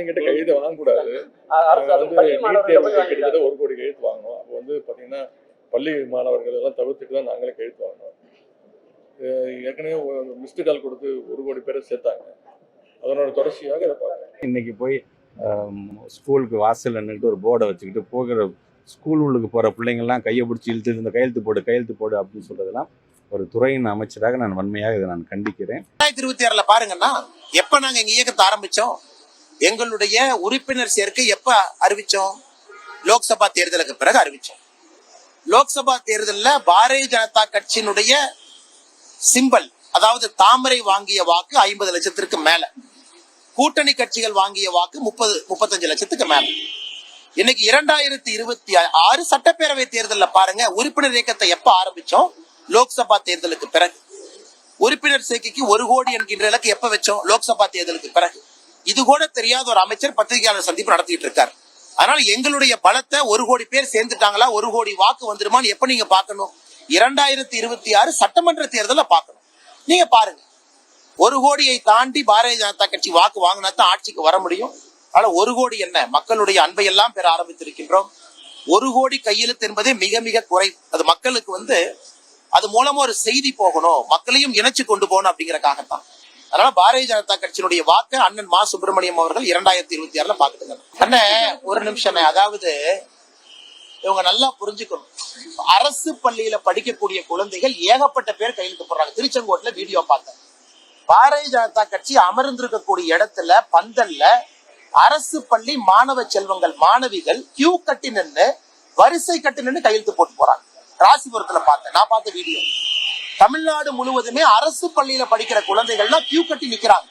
எங்கிட்ட கையெழுத்து வாங்கக்கூடாது. கிட்டத்தட்ட ஒரு கோடி கையெழுத்து வாங்கினோம் அப்போ வந்து பாத்தீங்கன்னா பள்ளி மாணவர்கள் எல்லாம் தவிர்த்துட்டு தான் நாங்களே கையெழுத்து வாங்கினோம் அஹ் ஏற்கனவே மிஸ்டு கால் கொடுத்து ஒரு கோடி பேரை சேர்த்தாங்க. அதனோட தொடர்ச்சியாக இதை பார்க்குறேன் இன்னைக்கு போய் ஸ்கூலுக்கு வாசல்ல நின்றுட்டு ஒரு போர்டை வச்சுக்கிட்டு போகிற ஸ்கூல் உள்ளுக்கு போகிற பிள்ளைங்கள்லாம் கையை பிடிச்சி இழுத்து இந்த கையெழுத்து போடு கையெழுத்து போடு அப்படின்னு சொல்றதெல்லாம் ஒரு துறையின் அமைச்சராக நான் வன்மையாக இதை நான் கண்டிக்கிறேன். ரெண்டாயிரத்தி இருபத்தி ஆறுல பாருங்கன்னா எப்ப நாங்க எங்க இயக்கத்தை ஆரம்பிச்சோம்? எங்களுடைய உறுப்பினர் சேர்க்கை எப்ப அறிவிச்சோம்? லோக்சபா தேர்தலுக்கு பிறகு அறிவிச்சோம். லோக்சபா தேர்தல்ல பாரதிய ஜனதா கட்சியினுடைய சிம்பல் அதாவது தாமரை வாங்கிய வாக்கு ஐம்பது லட்சத்திற்கு மேல. கூட்டணி கட்சிகள் வாங்கிய வாக்கு முப்பது முப்பத்தஞ்சு லட்சத்துக்கு மேல. இன்னைக்கு இரண்டாயிரத்தி இருபத்தி ஆறு சட்டப்பேரவை தேர்தல்ல பாருங்க உறுப்பினர் இயக்கத்தை எப்ப ஆரம்பிச்சோம்? லோக்சபா தேர்தலுக்கு பிறகு. உறுப்பினர் சேர்க்கைக்கு ஒரு கோடி என்கின்ற இலக்கு எப்ப வச்சோம்? லோக்சபா தேர்தலுக்கு பிறகு. இது கூட தெரியாத ஒரு அமைச்சர் பத்திரிகையாளர் சந்திப்பு நடத்திட்டு இருக்காரு. அதனால எங்களுடைய பலத்தை ஒரு கோடி பேர் சேர்ந்துட்டாங்களா ஒரு கோடி வாக்கு வந்துருமான்னு எப்ப நீங்க பார்க்கணும்? இரண்டாயிரத்தி இருபத்தி ஆறு சட்டமன்ற தேர்தல பார்க்கணும். நீங்க பாருங்க. ஒரு கோடியை தாண்டி பாரதிய ஜனதா கட்சி வாக்கு வாங்கினா தான் ஆட்சிக்கு வர முடியும். ஆனா ஒரு கோடி என்ன? மக்களுடைய அன்பை எல்லாம் பெற ஆரம்பித்திருக்கின்றோம். ஒரு கோடி கையெழுத்து என்பதே மிக மிக குறை அது மக்களுக்கு வந்து அது மூலமா ஒரு செய்தி போகணும். மக்களையும் இணைச்சு கொண்டு போகணும் அப்படிங்கறக்காகத்தான். அதனால பாரதிய ஜனதா கட்சியினுடைய வாக்கு அண்ணன் மா சுப்பிரமணியம் அவர்கள் இரண்டாயிரத்தி இருபத்தி ஆறுல பாத்துட்டு அண்ணன் ஒரு நிமிஷம் அதாவது இவங்க நல்லா புரிஞ்சுக்கணும். அரசு பள்ளியில படிக்கக்கூடிய குழந்தைகள் ஏகப்பட்ட பேர் கையெழுத்து போடுறாங்க. திருச்செங்கோட்டுல வீடியோ பார்த்தேன். பாரதிய ஜனதா கட்சி அமர்ந்திருக்கக்கூடிய இடத்துல பந்தல்ல அரசு பள்ளி மாணவ செல்வங்கள் மாணவிகள் கியூ கட்டி நின்னு வரிசை கட்டி நின்னு கையெழுத்து போட்டு போறாங்க. ராசிபுரத்துல பார்த்தேன். நான் பார்த்த வீடியோ. தமிழ்நாடு முழுவதுமே அரசு பள்ளியில படிக்கிற குழந்தைகள்லாம் கியூ கட்டி நிக்கிறாங்க.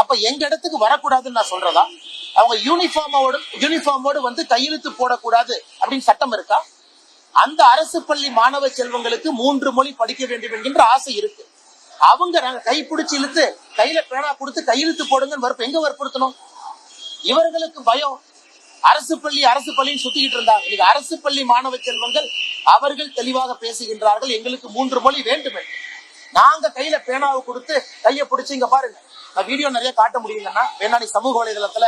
அப்ப எங்க இடத்துக்கு வரக்கூடாதுன்னு நான் சொல்றதா? அவங்க யூனிஃபார்மோட யூனிஃபார்மோடு வந்து கையெழுத்து போடக்கூடாது அப்படின்னு சட்டம் இருக்கா? அந்த அரசு பள்ளி மாணவ செல்வங்களுக்கு மூன்று மொழி படிக்க வேண்டும் என்கின்ற ஆசை இருக்கு. அவங்க நாங்க கைப்பிடிச்சு இழுத்து கையில பேனா கொடுத்து கையெழுத்து போடுங்கன்னு வற்ப எங்க வற்புறுத்தணும்? இவர்களுக்கு பயம். அரசு பள்ளி அரசு பள்ளின்னு சுத்திக்கிட்டு இருந்தாங்க. இன்னைக்கு அரசு பள்ளி மாணவ செல்வங்கள் அவர்கள் தெளிவாக பேசுகின்றார்கள். எங்களுக்கு மூன்று மொழி வேண்டும். என்று நாங்க கையில பேனாவை கொடுத்து கையை பிடிச்சி இங்க பாருங்க. நான் வீடியோ நிறைய காட்ட முடியுங்கன்னா வேணாடி சமூக வலைதளத்துல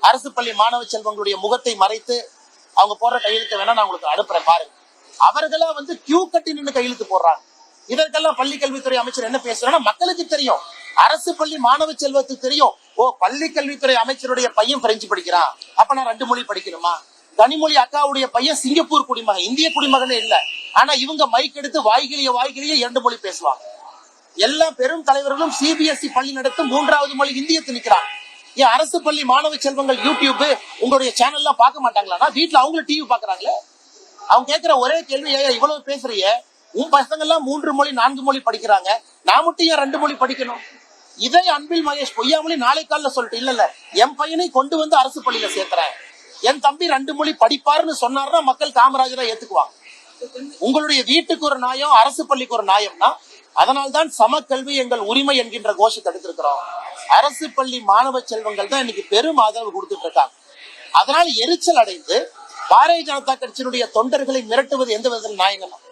அரசு பள்ளி மாணவ செல்வங்களுடைய முகத்தை மறைத்து அவங்க போடுற கையெழுத்த வேணா நான் உங்களுக்கு அனுப்புறேன் பாருங்க. அவர்களா வந்து கியூ கட்டி நின்று கையெழுத்து போடுறாங்க. இதற்கெல்லாம் பள்ளி கல்வித்துறை அமைச்சர் என்ன பேசுறாங்கன்னா மக்களுக்கு தெரியும். அரசு பள்ளி மாணவ செல்வத்துக்கு தெரியும். ஓ பள்ளி கல்வித்துறை அமைச்சருடைய பையன் பிரெஞ்சு படிக்கிறான். அப்ப நான் ரெண்டு மொழி படிக்கணுமா? கனிமொழி அக்காவுடைய பையன் சிங்கப்பூர் குடிமகன் இந்திய குடிமகனே இல்ல. ஆனா இவங்க மைக் எடுத்து வாய்கிலிய வாய்கிலிய இரண்டு மொழி பேசுவாங்க. எல்லா பெரும் தலைவர்களும் சிபிஎஸ்இ பள்ளி நடத்தும் மூன்றாவது மொழி இந்திய திணிக்கிறாங்க ஏன் அரசு பள்ளி மாணவ செல்வங்கள் யூடியூப் உங்களுடைய சேனல்லாம் பார்க்க மாட்டாங்களா வீட்டுல அவங்களும் டிவி பாக்குறாங்களே அவங்க கேக்குற ஒரே கேள்வி ஏன் இவ்வளவு பேசுறிய உன் பசங்க எல்லாம் மூன்று மொழி நான்கு மொழி படிக்கிறாங்க. நான் மட்டும் ஏன் ரெண்டு மொழி படிக்கணும்? இதை அன்பில் மகேஷ் பொய்யாமொழி நாளை காலில் சொல்லிட்டு இல்ல இல்ல. என் பையனை கொண்டு வந்து அரசு பள்ளியில சேர்த்துறேன் என் தம்பி ரெண்டு மொழி படிப்பாருன்னு சொன்னாருன்னா மக்கள் காமராஜரை ஏத்துக்குவாங்க. உங்களுடைய வீட்டுக்கு ஒரு நியாயம் அரசு பள்ளிக்கு ஒரு நியாயம்னா அதனால்தான் சமக்கல்வி எங்கள் உரிமை என்கின்ற கோஷத்தை எடுத்திருக்கிறோம். அரசு பள்ளி மாணவ செல்வங்கள் தான் இன்னைக்கு பெரும் ஆதரவு கொடுத்துட்டு இருக்காங்க. அதனால் எரிச்சல் அடைந்து பாரதிய ஜனதா கட்சியினுடைய தொண்டர்களை மிரட்டுவது எந்த விதத்தில் நியாயங்கள்